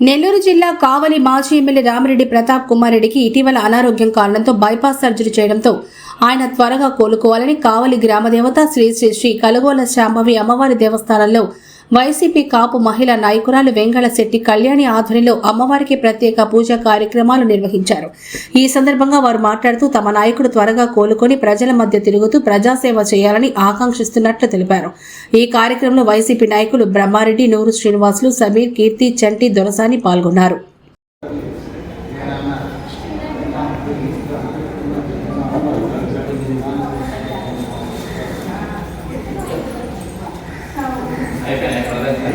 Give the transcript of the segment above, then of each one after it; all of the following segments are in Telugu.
నెల్లూరు జిల్లా కావలి మాజీ ఎమ్మెల్యే రామిరెడ్డి ప్రతాప్ కుమార్ రెడ్డికి ఇటీవల అనారోగ్యం కారణంతో బైపాస్ సర్జరీ చేయడంతో ఆయన త్వరగా కోలుకోవాలని కావలి గ్రామదేవత శ్రీ శ్రీ శ్రీ కలగోల శాంభవి అమ్మవారి దేవస్థానంలో వైసీపీ కాపు మహిళా నాయకురాలు వెంగళశెట్టి కళ్యాణి ఆధ్వర్యంలో అమ్మవారికి ప్రత్యేక పూజా కార్యక్రమాలు నిర్వహించారు. ఈ సందర్భంగా వారు మాట్లాడుతూ తమ నాయకుడు త్వరగా కోలుకొని ప్రజల మధ్య తిరుగుతూ ప్రజాసేవ చేయాలని ఆకాంక్షిస్తున్నట్లు తెలిపారు. ఈ కార్యక్రమంలో వైసీపీ నాయకులు బ్రహ్మారెడ్డి నూరు శ్రీనివాసులు సమీర్ కీర్తి చంటి దొరసాని పాల్గొన్నారు.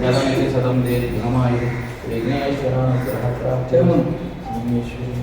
जगमेति सदं दे नमाय विघ्नेश्वराय ग्रहप्राप्त्यं विघ्नेश्वरी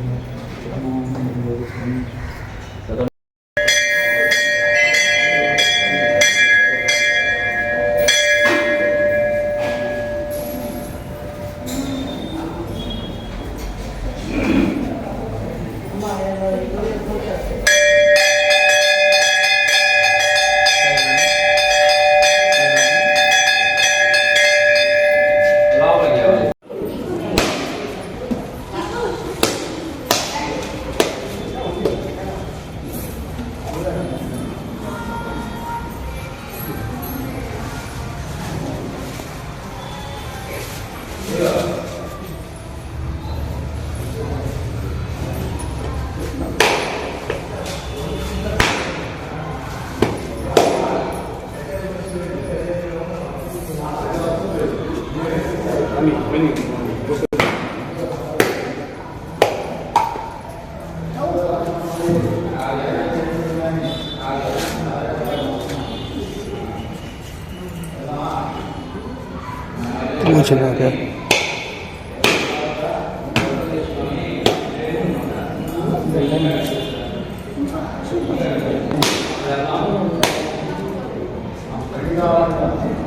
Muchas gracias.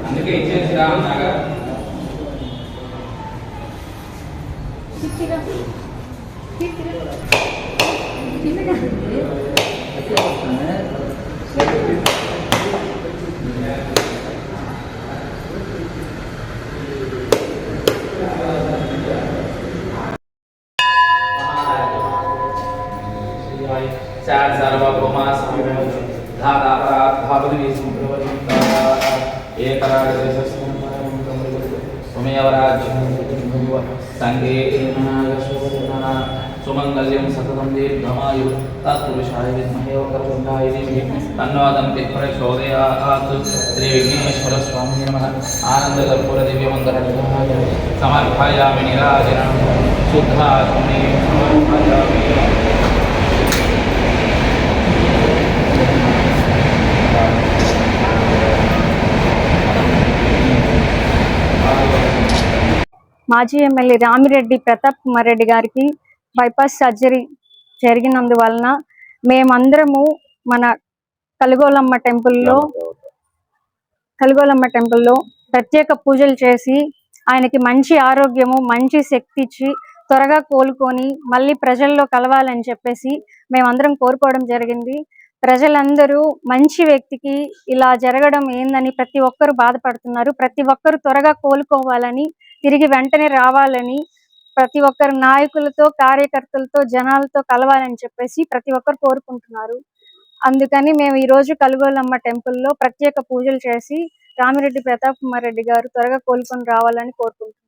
అందుకే ఇచ్చేసి రా అన్నాగా चार सर्वभौमा समिमं धाता परात् धापदिवि सम्प्रवन्ता एकरागदेशस्तं त्वमेव राज्यं धातापराधापति संगे सुमंगल्यं सततं दीर्घमायु तत्पुरुषाय विद्महे वक्रतुण्डाय धीमहि तन्नो दन्तिः प्रचोदयात् श्रीविघ्नेश्वरस्वामिने नमः आनन्दकर्पूरदिव्यमङ्गलविधाय समर्पयामि निराजनं शुद्धात्मने మాజీ ఎమ్మెల్యే రామిరెడ్డి ప్రతాప్ కుమార్ రెడ్డి గారికి బైపాస్ సర్జరీ జరిగినందువలన మేమందరము మన కలుగోలమ్మ టెంపుల్లో కలుగోలమ్మ టెంపుల్లో ప్రత్యేక పూజలు చేసి ఆయనకి మంచి ఆరోగ్యము మంచి శక్తి ఇచ్చి త్వరగా కోలుకొని మళ్ళీ ప్రజల్లో కలవాలని చెప్పేసి మేమందరం కోరుకోవడం జరిగింది. ప్రజలందరూ మంచి వ్యక్తికి ఇలా జరగడం ఏందని ప్రతి ఒక్కరు బాధపడుతున్నారు. ప్రతి ఒక్కరు త్వరగా కోలుకోవాలని తిరిగి వెంటనే రావాలని ప్రతి ఒక్కరు నాయకులతో కార్యకర్తలతో జనాలతో కలవాలని చెప్పేసి ప్రతి ఒక్కరు కోరుకుంటున్నారు. అందుకని మేము ఈ రోజు కలుగోలమ్మ టెంపుల్లో ప్రత్యేక పూజలు చేసి రామిరెడ్డి ప్రతాప్ కుమార్ రెడ్డి గారు త్వరగా కోలుకొని రావాలని కోరుకుంటున్నాం.